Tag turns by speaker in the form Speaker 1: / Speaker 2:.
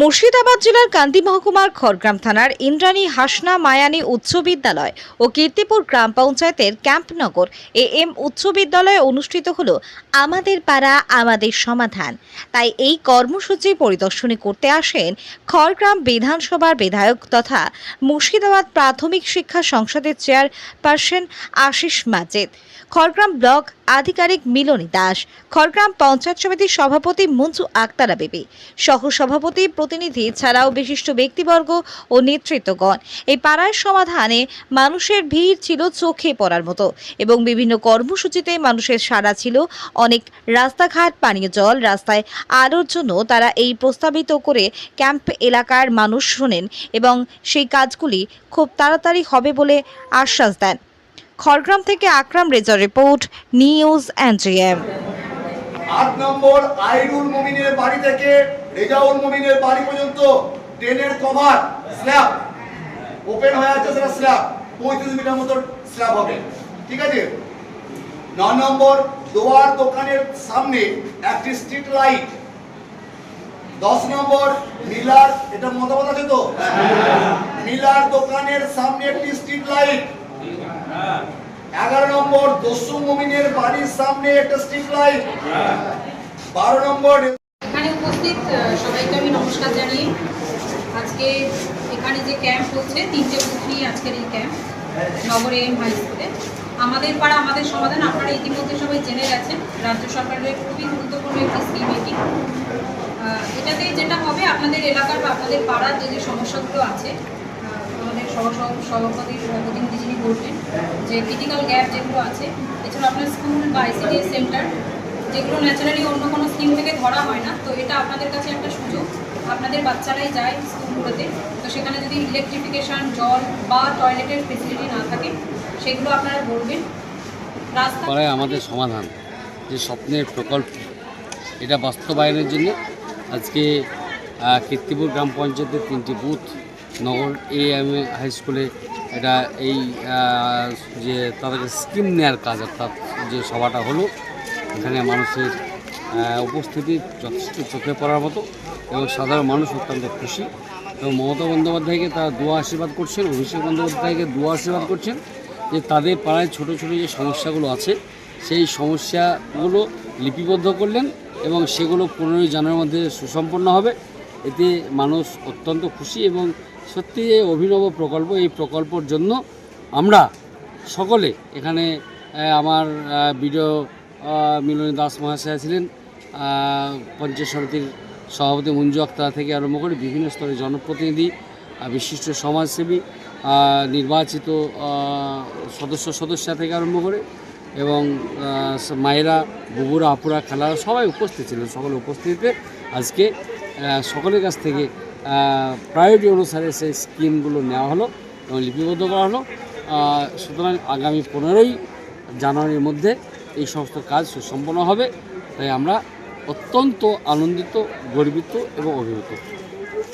Speaker 1: মুর্শিদাবাদ জেলার কান্দি মহকুমার খড়গ্রাম থানার ইন্দ্রাণী হাসনা মায়ানী উচ্চ বিদ্যালয় ও কীর্তিপুর গ্রাম পঞ্চায়েতের ক্যাম্পনগর এ এম উচ্চ বিদ্যালয়ে অনুষ্ঠিত হল আমাদের পাড়া, আমাদের সমাধান। তাই এই কর্মসূচি পরিদর্শনে করতে আসেন খড়গ্রাম বিধানসভার বিধায়ক তথা মুর্শিদাবাদ প্রাথমিক শিক্ষা সংসদের চেয়ারপারসন আশিস মাজেদ। খড়গ্রাম ব্লক আধিকারিক মিলনী দাস, খড়গ্রাম পঞ্চায়েত সমিতির সভাপতি মঞ্জু আক্তারা বেবি সহ সভাপতি প্রতিনিধি ছাড়াও বিশিষ্ট ব্যক্তিবর্গ ও নেতৃত্বগণ। এই পাড়ার সমাধানে মানুষের ভিড় ছিল চোখে পড়ার মতো এবং বিভিন্ন কর্মসূচিতে মানুষের সাড়া ছিল অনেক। রাস্তাঘাট, পানীয় জল, রাস্তায় আলোর জন্য তারা এই প্রস্তাবিত করে ক্যাম্প এলাকার মানুষ শোনেন এবং সেই কাজগুলি খুব তাড়াতাড়ি হবে বলে আশ্বাস দেন। খড়গ্রাম থেকে আকরাম রেজার রিপোর্ট, নিউজ এনজিএম।
Speaker 2: আট নম্বর আইরুল মুমিনের বাড়ি থেকে রেজাউল মুমিনের বাড়ি পর্যন্ত ট্রেনের কভার স্ল্যাব। ওপেন হয়ে আছে সেটা স্ল্যাব। পঁয়ত্রিশ মিটার মতো স্ল্যাব হবে। ঠিক আছে? ন নম্বর দোয়ার দোকানের সামনে একটি স্ট্রিট লাইট দশ নম্বর মিলার, এটা মতামত আছে তো? মিলার দোকানের সামনে একটি স্ট্রিট লাইট এগারো নম্বর দস্যু মুমিনের বাড়ির সামনে একটা স্ট্রিট লাইট বারো নম্বর
Speaker 3: এখানে উপস্থিত সবাইকে আমি নমস্কার জানিয়ে আজকে এখানে যে ক্যাম্প হচ্ছে তিনটে বুথ আজকের এই ক্যাম্প নগরে এম হাই স্কুলে আমাদের পাড়া, আমাদের সমাধান, আপনারা ইতিমধ্যে সবাই জেনে গেছেন, রাজ্য সরকারের খুবই গুরুত্বপূর্ণ একটি স্কিম এটি। এটাতে যেটা হবে, আপনাদের এলাকার বা আপনাদের পাড়ার যে যে সমস্যাগুলো আছে আহ, আমাদের সহ সহ- সভাপতির প্রতিনিধি যিনি বলবেন যে ক্রিটিক্যাল গ্যাপ যেগুলো আছে, এছাড়া আপনার স্কুল বা আইসিডিএস সেন্টার যেগুলো ন্যাচারালি অন্য কোনো স্কিম থেকে ধরা হয় না, তো এটা আপনাদের কাছে একটা সুযোগ। আপনাদের বাচ্চারাই যায় স্কুলগুলোতে তো সেখানে যদি ইলেকট্রিফিকেশন জল বা টয়লেটের ফেসিলিটি না থাকে, সেগুলো আপনারা বলবেন। রাস্তা
Speaker 4: আমাদের সমাধান, যে স্বপ্নের প্রকল্প, এটা বাস্তবায়নের জন্য আজকে কীর্তিপুর গ্রাম পঞ্চায়েতের তিনটি booth Nagar A M A high স্কুলে এটা এই যে তাদেরকে স্কিম নেওয়ার কাজ অর্থাৎ যে সভাটা হলো, এখানে মানুষের উপস্থিতি যথেষ্ট চোখে পড়ার মতো এবং সাধারণ মানুষ অত্যন্ত খুশি। এবং মমতা বন্দ্যোপাধ্যায়কে তারা দোয়া আশীর্বাদ করছেন, অভিষেক বন্দ্যোপাধ্যায়কে দোয়া আশীর্বাদ করছেন যে তাদের পাড়ায় ছোট ছোট যে সমস্যাগুলো আছে, সেই সমস্যাগুলো লিপিবদ্ধ করলেন এবং সেগুলো পনেরোই জানুয়ারির মধ্যে সুসম্পন্ন হবে। এতে মানুষ অত্যন্ত খুশি এবং সত্যি এই অভিনব প্রকল্প, এই প্রকল্পর জন্য আমরা সকলে এখানে আমার বিডিও মিলনী দাস মহাশয়া ছিলেন পঞ্চায়েত সমিতির সভাপতি মঞ্জু আক্তার থেকে আরম্ভ করে বিভিন্ন স্তরের জনপ্রতিনিধি বিশিষ্ট সমাজসেবী নির্বাচিত সদস্য সদস্যা থেকে আরম্ভ করে এবং মায়েরা, বুবুরা, আপুরা, খেলারা সবাই উপস্থিত ছিলেন। সকলে উপস্থিতিতে আজকে সকলের কাছ থেকে প্রায়োরিটি অনুসারে সেই স্কিমগুলো নেওয়া হলো এবং লিপিবদ্ধ করা হলো। সুতরাং আগামী পনেরোই জানুয়ারির মধ্যে এই সমস্ত কাজ সুসম্পন্ন হবে। তাই আমরা অত্যন্ত আনন্দিত, গর্বিত এবং অভিভূত।